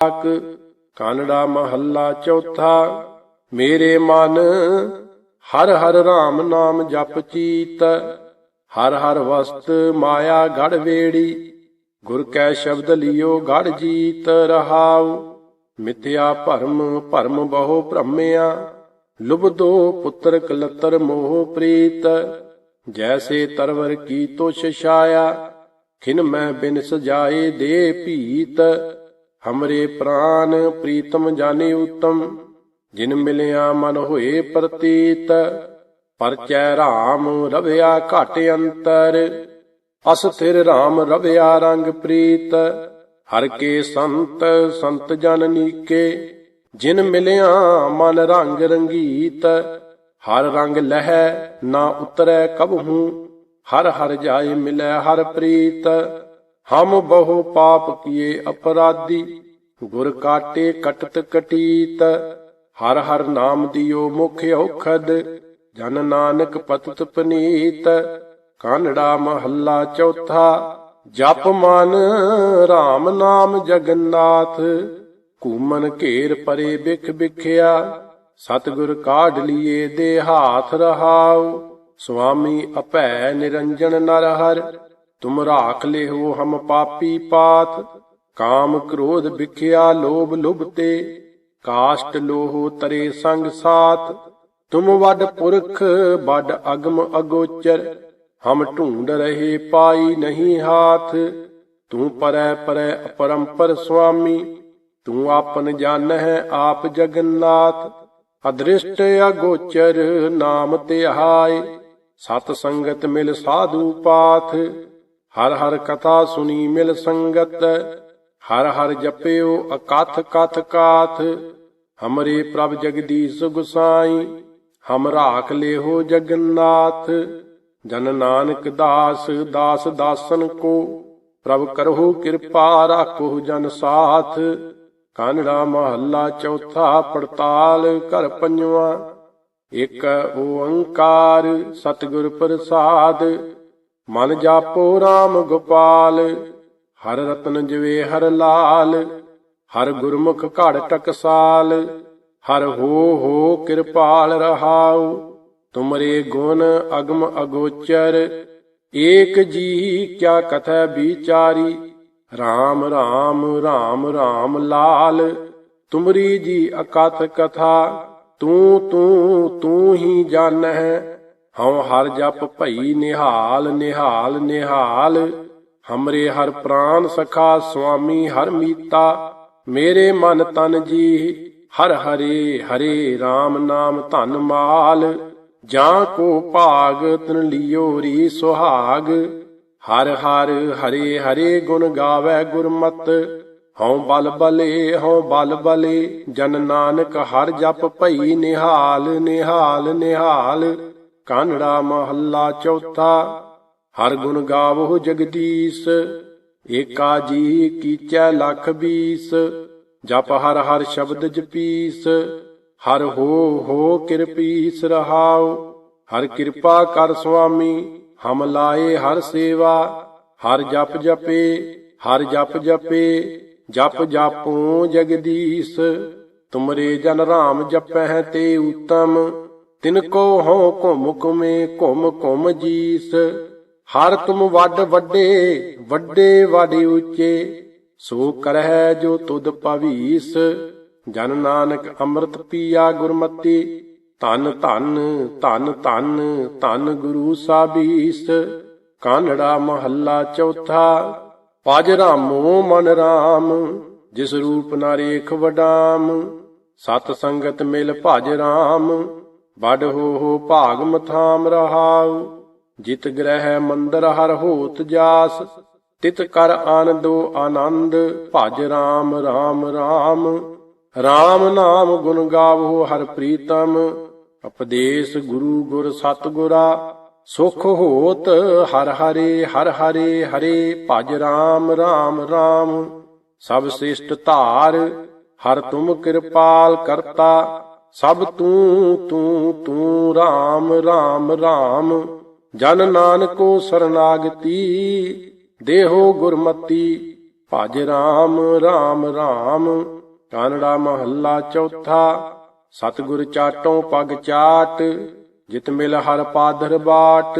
ਆਕ ਕਾਨੜਾ ਮਹੱਲਾ ਚੌਥਾ, ਮੇਰੇ ਮਨ, ਹਰ ਹਰ ਰਾਮ ਨਾਮ ਜਪ ਚੀਤ, ਹਰ ਹਰ ਵਸਤ ਮਾਇਆ ਗੜ ਵੇੜੀ, ਗੁਰ ਕੈ ਸ਼ਬਦ ਲਿਓ ਗੜ ਜੀਤ ਰਹਾਉ, ਮਿਥਿਆ ਭਰਮ ਭਰਮ ਬਹੁ ਭ੍ਰਮਿਆ ਲੁਬਦੋ ਪੁੱਤਰ ਕਲਤਰ ਮੋਹ ਪ੍ਰੀਤ, ਜੈਸੇ ਤਰਵਰ ਕੀ ਤੁਛ ਛਾਇਆ, ਖਿਨ ਮੈਂ ਬਿਨ ਸਜਾਏ ਦੇ ਭੀਤ ਹਮਰੇ ਪ੍ਰਾਨ ਪ੍ਰੀਤਮ ਜਾਣੇ ਉਤਮ, ਜਿਨ ਮਿਲਿਆ ਮਨ ਹੋਏ ਪ੍ਰਤੀਤ, ਪਰਚੈ ਰਾਮ ਰਵਿਆ ਘਟ ਅੰਤਰ ਅਸਥਿਰ ਰਾਮ ਰਵਿਆ ਰੰਗ ਪ੍ਰੀਤ, ਹਰ ਕੇ ਸੰਤ ਸੰਤ ਜਨ ਨੀਕੇ, ਜਿਨ ਮਿਲਿਆ ਮਨ ਰੰਗ ਰੰਗੀਤ, ਹਰ ਰੰਗ ਲਹਿ ਨਾ ਉਤਰੈ ਕਬਹੂ, ਹਰ ਹਰ ਜਾਏ ਮਿਲੈ ਹਰ ਪ੍ਰੀਤ ਹਮ ਬਹੁ ਪਾਪ ਕੀਏ ਅਪਰਾਧੀ, ਗੁਰ ਕਾਟੇ ਕਟਤ ਕਟੀਤ, ਹਰ ਹਰ ਨਾਮ ਦਿਓ ਮੁਖ ਔਖਦ, ਜਨ ਨਾਨਕ ਪਤਤ ਪਨੀਤ, ਕਾਨੜਾ ਮਹੱਲਾ ਚੌਥਾ, ਜਪ ਮਨ RAM ਨਾਮ ਜਗਨਨਾਥ, ਕੂਮਨ ਘੇਰ ਪਰੇ ਬਿਖ ਬਿਖਿਆ, ਸਤਿਗੁਰ ਕਾਢ ਲੀਏ ਦੇ ਹਾਥ ਰਹਾਉ, ਸੁਆਮੀ ਅਭੈ ਨਿਰੰਜਨ ਨਰ ਹਰ ਤੁਮ ਰਾਖ ਲਿਓ ਹਮ ਪਾਪੀ ਪਾਤ, ਕਾਮ ਕ੍ਰੋਧ ਵਿਖਿਆ ਲੋਭ ਲੁਭ ਤੇ ਕਾਸ਼ਟ ਲੋਹ ਤਰੇ ਸੰਗ ਸਾਥ ਤੁਮ ਵੱਡ ਪੁਰਖ, ਵੱਡ ਅਗਮ ਅਗੋਚਰ, ਹਮ ਢੂੰਡ ਰਹੇ ਪਾਈ ਨਹੀਂ ਹਾਥ। ਤੂੰ ਪਰੈ ਪਰੈ ਅਪਰੰਪਰ ਸੁਆਮੀ, ਤੂੰ ਆਪਨ ਜਾਣ ਹੈ ਆਪ ਜਗਨਨਾਥ। ਅਦ੍ਰਿਸ਼ਟ ਅਗੋਚਰ ਨਾਮ ਧਿਆਏ ਸਤ ਸੰਗਤ ਮਿਲ ਸਾਧੂ ਪਾਥ। ਹਰ ਹਰ ਕਥਾ ਸੁਣੀ ਮਿਲ ਸੰਗਤ, ਹਰ ਹਰ ਜਪਿਓ ਅਕਥ ਕਥ ਕਾਥ। ਹਮਰੇ ਪ੍ਰਭ ਜਗਦੀਸ਼ ਗੁਸਾਈ ਹਮ ਰਾਖ ਲਿਓ ਜਗਨਨਾਥ। ਜਨ ਨਾਨਕ ਦਾਸ ਦਾਸ ਦਾਸਨ ਕੋ, ਪ੍ਰਭ ਕਰਹੁ ਕਿਰਪਾ ਰਾਖੋ ਜਨ ਸਾਥ। ਕਾਨੜਾ ਮਹੱਲਾ ਚੌਥਾ ਪੜਤਾਲ ਘਰ ਪੰਜਵਾ। ਇਕ ਓੰਕਾਰ ਸਤਿਗੁਰ ਪ੍ਰਸਾਦ ਮਨ ਜਾਪੋ RAM ਗੋਪਾਲ, ਹਰ ਰਤਨ ਜਵੇ ਹਰ ਲਾਲ, ਹਰ ਗੁਰਮੁਖ ਘੜ ਟਕਸਾਲ, ਹਰ ਹੋ ਹੋ ਕਿਰਪਾਲ ਰਹਾਉ, ਤੁਮਰੇ ਗੁਣ ਅਗਮ ਅਗੋਚਰ, ਏਕ ਜੀ ਕਿਆ ਕਥੈ ਵਿਚਾਰੀ RAM RAM RAM RAM ਲਾਲ, ਤੁਮਰੀ ਜੀ ਅਕਥ ਕਥਾ, ਤੂੰ ਤੂੰ ਤੂੰ ਹੀ ਜਾਣੈ ਹਉ ਹਰ ਜਪ ਭਈ ਨਿਹਾਲ ਨਿਹਾਲ ਨਿਹਾਲ। ਹਮਰੇ ਹਰ ਪ੍ਰਾਨ ਸਖਾ ਸੁਆਮੀ ਹਰ ਮੀਤਾ। ਮੇਰੇ ਮਨ ਤਨ ਜੀ ਹਰ ਹਰੇ ਹਰੇ RAM ਨਾਮ ਧਨ ਮਾਲ। ਜਾਂ ਕੋ ਭਾਗ ਤਨ ਲਿਓ ਰੀ ਸੁਹਾਗ। ਹਰ ਹਰ ਹਰੇ ਹਰੇ ਗੁਣ ਗਾਵੇ ਗੁਰਮਤ। ਹਉ ਬਲ ਬਲੇ, ਹਉ ਬਲ ਬਲੇ। ਜਨ ਨਾਨਕ ਹਰ ਜਪ ਭਈ ਨਿਹਾਲ ਨਿਹਾਲ ਨਿਹਾਲ। ਕਾਨੜਾ ਮਹੱਲਾ ਚੌਥਾ, ਹਰ ਗੁਣ ਗਾਵੋ ਜਗਦੀਸ਼, ਏਕਾ ਜੀ ਕੀਚੈ ਲਖ ਬੀਸ, ਜਪ ਹਰ ਹਰ ਸ਼ਬਦ ਜਪੀਸ, ਹਰ ਹੋ ਹੋ ਕਿਰਪੀਸ ਰਹਾਉ, ਹਰ ਕਿਰਪਾ ਕਰ ਸੁਆਮੀ, ਹਮ ਲਾਏ ਹਰ ਸੇਵਾ, ਹਰ ਜਪ ਜਪੇ, ਹਰ ਜਪ ਜਪੇ, ਜਪ ਜਾਪੂ ਜਗਦੀਸ਼, ਤੁਮਰੇ ਜਨ ਰਾਮ ਜਪਹਿ ਤੇ ਉਤਮ ਤਿਨ ਕੋ ਹੋ ਘੁਮ ਘੁਮੇ, ਘੁਮ ਘੁਮ ਜੀਸ। ਹਰ ਤੁਮ ਵੱਡ ਵੱਡੇ ਵੱਡੇ ਵਾਡੇ ਉੱਚੇ। ਸੋ ਕਰਹਿ ਜੋ ਤੁਧ ਪਵੀਸ ਜਨ ਨਾਨਕ ਅੰਮ੍ਰਿਤ ਪੀਆ ਗੁਰਮਤੀ। ਧਨ ਧਨ ਧਨ ਧਨ ਧਨ ਗੁਰੂ ਸਾਬੀਸ। ਕਾਨੜਾ ਮਹੱਲਾ ਚੌਥਾ। ਪਜ ਰਾਮੋ ਮਨ ਰਾਮ, ਜਿਸ ਰੂਪ ਨਰੇਖ ਵਡਾਮ। ਸਤ ਸੰਗਤ ਮਿਲ ਭਜ ਰਾਮ। ਬੜ ਹੋ ਹੋ ਭਾਗ ਮਥਾਮ ਰਹਾਉ, ਜਿਤ ਗ੍ਰਹਿ ਮੰਦਰ ਹਰ ਹੋਤ ਜਾਸ, ਤਿਤ ਕਰ ਆਨੰਦੋ ਆਨੰਦ, ਭਜ ਰਾਮ ਰਾਮ ਰਾਮ। ਰਾਮ ਨਾਮ ਗੁਣ ਗਾਵੋ ਹਰ ਪ੍ਰੀਤਮ, ਉਪਦੇਸ਼ ਗੁਰੂ ਗੁਰ ਸਤਗੁਰਾ। ਸੁਖ ਹੋਤ ਹਰ ਹਰੇ ਹਰ ਹਰੇ ਹਰੇ, ਭਜ ਰਾਮ ਰਾਮ ਰਾਮ। ਸਭ ਸ੍ਰਿਸ਼ਟ ਧਾਰ, ਹਰ ਤੁਮ ਕਿਰਪਾਲ ਕਰਤਾ। ਸਭ ਤੂੰ ਤੂੰ ਤੂੰ, ਰਾਮ ਰਾਮ ਰਾਮ। ਜਨ ਨਾਨਕੋ ਸਰਨਾਗਤੀ, ਦੇਹੋ ਗੁਰਮਤੀ। ਭਜ ਰਾਮ ਰਾਮ ਰਾਮ। ਕਾਨੜਾ ਮਹੱਲਾ ਚੌਥਾ, ਸਤਿਗੁਰ ਚਾਟੋਂ ਪਗ ਚਾਟ। ਜਿਤ ਮਿਲ ਹਰ ਪਾਦਰ ਬਾਟ।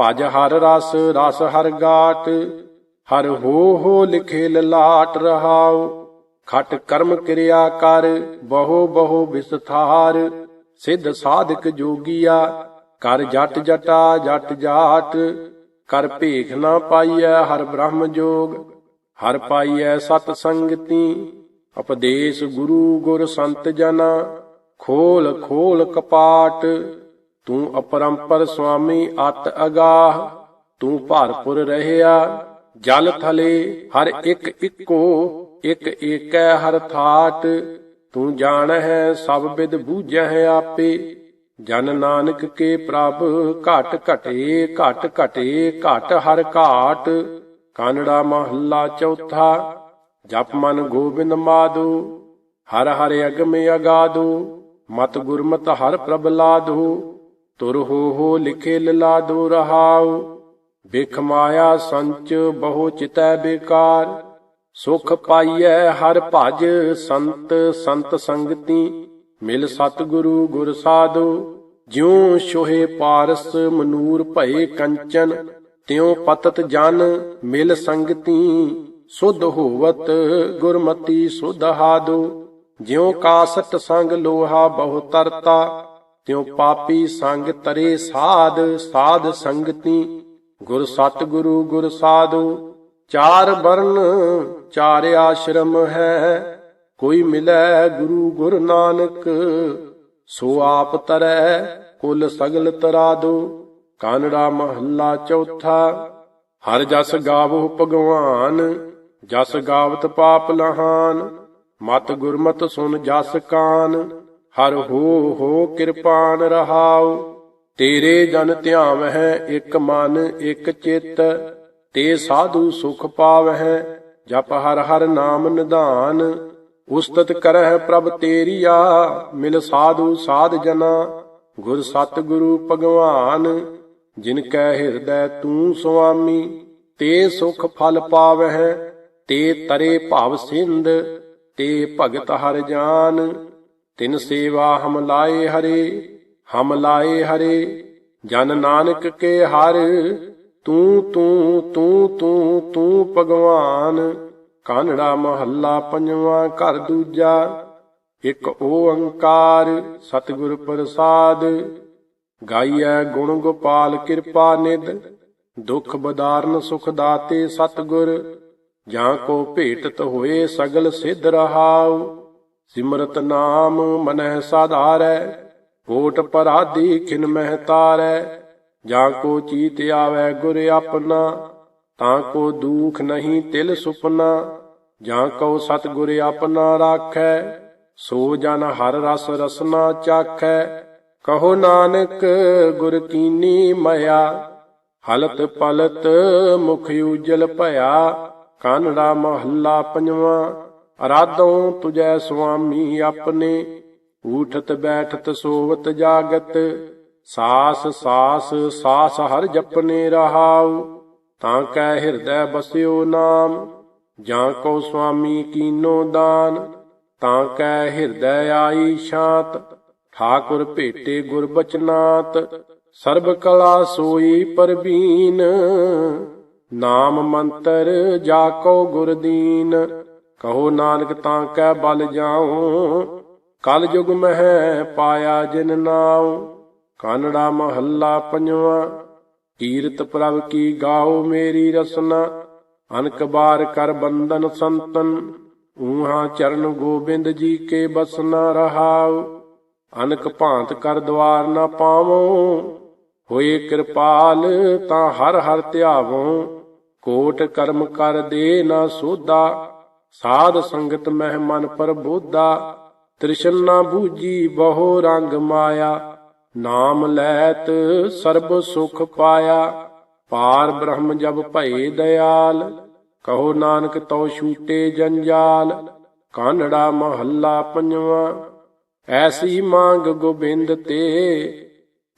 ਭਜ ਹਰ ਰਸ ਰਸ ਹਰ ਗਾਟ। ਹਰ ਹੋ ਹੋ ਲਿਖੇ ਲਲਾਟ ਰਹਾਉ। ਖਟ ਕਰਮ ਕਿਰਿਆ ਕਰ, ਬਹੁ ਬਹੁ ਵਿਸਥਾਰ, ਸਿੱਧ ਸਾਧਕ ਜੋਗੀਆ, ਕਰ ਜਟ ਜਟਾ ਜਟ ਜਾਟ, ਕਰ ਭੇਖ ਨਾ ਪਾਈਐ ਹਰ ਬ੍ਰਹਮ ਜੋਗ, ਹਰ ਪਾਈਐ ਸਤ ਸੰਗਤੀ, ਉਪਦੇਸ਼ ਗੁਰੂ ਗੁਰ ਸੰਤ ਜਨਾ, ਖੋਲ ਖੋਲ ਕਪਾਟ, ਤੂੰ ਅਪਰੰਪਰ ਸੁਆਮੀ ਅਤ ਅਗਾਹ, ਤੂੰ ਭਰਪੁਰ ਰਹਿਆ, ਜਲ ਥਲੇ ਹਰ ਇੱਕ ਇੱਕੋ ਇਕ ਏਕੈ ਹਰ ਥਾਟ, ਤੂੰ ਜਾਣ ਹੈ ਸਭ ਬਿਦ ਬੂਝੈ ਆਪੇ। ਜਨ ਨਾਨਕ ਕੇ ਪ੍ਰਭ, ਘਟ ਘਟੇ ਘਟ ਘਟੇ, ਘਟ ਹਰ ਘਾਟ। ਕਾਨੜਾ ਮਹੱਲਾ ਚੌਥਾ, ਜਪ ਮਨ ਗੋਬਿੰਦ ਮਾਦੂ, ਹਰ ਹਰ ਅਗਮੇ ਅਗਾਦੂ। ਮਤ ਗੁਰਮਤ ਹਰ ਪ੍ਰਭ ਲਾਦੂ, ਤੁਰ ਹੋ ਹੋ ਲਿਖੇ ਲਲਾਦੂ ਰਹਾਉ। ਬਿਖ ਮਾਇਆ ਸੰਚ ਬਹੁ ਚਿਤੈ ਬੇਕਾਰ। ਸੁਖ ਪਾਈਐ ਹਰ ਭਜ ਸੰਤ ਸੰਤ ਸੰਗਤੀ, ਮਿਲ ਸਤਿਗੁਰੂ ਗੁਰ ਸਾਧੂ, ਜਿਉ ਸੋਹੇ ਪਾਰਸ ਮਨੂਰ ਭਏ ਕੰਚਨ, ਤਿਉ ਪਤਤ ਜਨ ਮਿਲ ਸੰਗਤੀ, ਸੁਧ ਹੋਵਤ ਗੁਰਮਤੀ ਸੁਧ ਹਾਦੂ, ਜਿਉ ਕਾਸਟ ਸੰਗ ਲੋਹਾ ਬਹੁ ਤਰਤਾ, ਤਿਉ ਪਾਪੀ ਸੰਗ ਤਰੇ ਸਾਧ ਸਾਧ ਸੰਗਤੀ, ਗੁਰ ਸਤਿਗੁਰੂ ਗੁਰ ਸਾਧੂ ਚਾਰ ਵਰਨ ਚਾਰ ਆਸ਼ਰਮ ਹੈ, ਕੋਈ ਮਿਲੈ ਗੁਰੂ ਗੁਰ ਨਾਨਕ, ਸੋ ਆਪ ਤਰੈ ਕੁਲ ਸਗਲ ਤਰਾਦੂ, ਕਾਨੜਾ ਮਹੱਲਾ ਚੌਥਾ। ਹਰ ਜਸ ਗਾਵੋ ਭਗਵਾਨ, ਜਸ ਗਾਵਤ ਪਾਪ ਲਹਾਨ, ਮਤ ਗੁਰਮਤ ਸੁਨ ਜਸ ਕਾਨ, ਹਰ ਹੋ ਹੋ ਕਿਰਪਾਨ ਰਹਾਉ। ਤੇਰੇ ਜਨ ਧਿਆਵ ਹੈ ਇੱਕ ਮਨ ਇੱਕ ਚਿੱਤ ਤੇ ਸਾਧੂ ਸੁਖ ਪਾਵਹਿ, ਜਪ ਹਰ ਹਰ ਨਾਮ ਨਿਧਾਨ। ਉਸਤਤ ਕਰਹਿ ਪ੍ਰਭ ਤੇਰੀਆ, ਮਿਲ ਸਾਧੂ ਸਾਧ ਜਨਾ, ਗੁਰ ਸਤਿਗੁਰੂ ਭਗਵਾਨ। ਜਿਨ ਕੈ ਹਿਰਦੈ ਤੂੰ ਸੁਆਮੀ, ਤੇ ਸੁਖ ਫਲ ਪਾਵਹਿ, ਤੇ ਤਰੇ ਭਵ ਸਿੰਧ, ਤੇ ਭਗਤ ਹਰ ਜਾਨ। ਤਿਨ ਸੇਵਾ ਹਮ ਲਾਏ ਹਰੇ, ਹਮ ਲਾਏ ਹਰੇ, ਜਨ ਨਾਨਕ ਕੇ ਹਰ ਤੂੰ ਤੂੰ ਤੂੰ ਤੂੰ ਤੂੰ ਭਗਵਾਨ। ਕਾਨੜਾ ਮਹੱਲਾ ਪੰਜਵਾਂ, ਘਰ ਦੂਜਾ। ਇੱਕ ਓੰਕਾਰ ਸਤਿਗੁਰ ਪ੍ਰਸਾਦ। ਗਾਈਐ ਗੁਣ ਗੋਪਾਲ ਕਿਰਪਾ ਨਿਦ ਦੁਖ ਬਦਾਰਨ ਸੁਖ ਦਾਤੇ ਸਤਿਗੁਰ। ਜਾਂ ਕੋ ਭੇਟਤ ਹੋਏ ਸਗਲ ਸਿਧ ਰਹਾਉ। ਸਿਮਰਤ ਨਾਮ ਮਨਹਿ ਸਾਧਾਰੈ। ਕੋਟ ਪਰਾਧੀ ਖਿਨ ਮਹਿ ਤਾਰੈ ਜਾਂ ਕੋ ਚੀਤ ਆਵੈ ਗੁਰ ਆਪਣਾ, ਤਾਂ ਕੋ ਦੂਖ ਨਹੀਂ ਤਿਲ ਸੁਪਨਾ। ਜਾਂ ਕੋ ਸਤ ਗੁਰ ਆਪਣਾ ਰਾਖੈ, ਸੋ ਜਨ ਹਰ ਰਸ ਰਸਨਾ ਚਾਖੈ। ਕਹੋ ਨਾਨਕ, ਗੁਰ ਕੀਨੀ ਮਇਆ, ਹਲਤ ਪਲਤ ਮੁਖ ਉਜਲ ਭਇਆ। ਕਾਨੜਾ ਮਹੱਲਾ ਪੰਜਵਾਂ ਅਰਾਧੋਂ ਤੁਜੈ ਸੁਆਮੀ ਆਪਣੇ। ਊਠਤ ਬੈਠਤ ਸੋਵਤ ਜਾਗਤ ਸਾਸ ਸਾਸ ਸਾਸ ਹਰ ਜਪਨੇ ਰਹਾਉ, ਤਾਂ ਕੈ ਹਿਰਦੈ ਬਸਿਓ ਨਾਮ, ਜਾਂ ਕੋ ਸੁਆਮੀ ਕੀਨੋ ਦਾਨ, ਤਾਂ ਕੈ ਹਿਰਦੈ ਆਈ ਸ਼ਾਂਤ ਠਾਕੁਰ ਭੇਟੇ ਗੁਰਬਚਨਾਤ ਸਰਬ ਕਲਾ ਸੋਈ ਪਰਬੀਨ, ਨਾਮ ਮੰਤਰ ਜਾ ਕੋ ਗੁਰਦੀਨ ਕਹੋ ਨਾਨਕ ਤਾਂ ਕੈ ਬਲ ਜਾਉ, ਕਲ ਯੁਗ ਮਹਿ ਪਾਇਆ ਜਿਨ ਨਾਉ। ਕਾਨੜਾ ਮਹੱਲਾ ਪੰਜਵਾਂ ਕੀਰਤ ਪ੍ਰਭ ਕੀ ਗਾਓ ਮੇਰੀ ਰਸਨਾ, ਅਨਕ ਬਾਰ ਕਰ ਬੰਦਨ ਸੰਤਨ, ਊਹਾ ਚਰਨ ਗੋਬਿੰਦ ਜੀ ਕੇ ਬਸਨਾ ਰਹਾਉ, ਅਨਕ ਭਾਂਤ ਕਰ ਦਵਾਰ ਨਾ ਪਾਵੋ, ਹੋਏ ਕਿਰਪਾਲ ਤਾਂ ਹਰ ਹਰ ਧਿਆਵੋ, ਕੋਟ ਕਰਮ ਕਰ ਦੇ ਨਾ ਸੋਧਾ, ਸਾਧ ਸੰਗਤ ਮਹਿ ਮਨ ਪਰਬੋਧਾ, ਤ੍ਰਿਸ਼ਨਾ ਬੂਜੀ ਬਹੁ ਰੰਗ ਮਾਇਆ ਨਾਮ ਲੈਤ ਸਰਬ ਸੁਖ ਪਾਇਆ, ਪਾਰ ਬ੍ਰਹਮ ਜਬ ਭਏ ਦਇਆਲ, ਕਹੋ ਨਾਨਕ ਤਉ ਛੂਟੇ ਜੰਜਾਲ, ਕਾਨੜਾ ਮਹੱਲਾ ਪੰਜਵਾਂ। ਐਸੀ ਮੰਗ ਗੋਬਿੰਦ ਤੇ,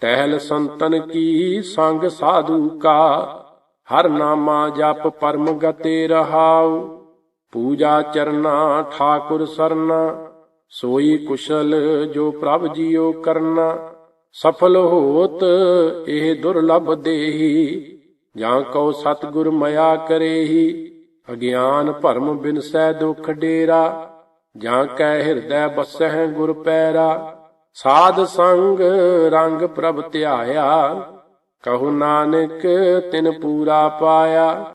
ਟਹਿਲ ਸੰਤਨ ਕੀ ਸੰਗ ਸਾਧੂ ਕਾ, ਹਰ ਨਾਮਾ ਜਪ ਪਰਮ ਗਤੇ ਰਹਾਉ। ਪੂਜਾ ਚਰਨਾ ਠਾਕੁਰ ਸਰਨਾ, ਸੋਈ ਕੁਸ਼ਲ ਜੋ ਪ੍ਰਭ ਜੀਓ ਕਰਨਾ। ਸਫਲ ਹੋਤ ਇਹ ਦੁਰਲਭ ਦੇਹੀ। ਜਾਂ ਕਉ ਸਤਿਗੁਰ ਮਇਆ ਕਰੇਹੀ, ਅਗਿਆਨ ਭਰਮ ਬਿਨਸੈ ਦੁਖ ਡੇਰਾ। ਜਾਂ ਕੈ ਹਿਰਦੈ ਬਸਹਿ ਗੁਰ ਪੈਰਾ, ਸਾਧ ਸੰਗ ਰੰਗ ਪ੍ਰਭ ਧਿਆਇਆ। ਕਹੂ ਨਾਨਕ ਤਿਨ ਪੂਰਾ ਪਾਇਆ।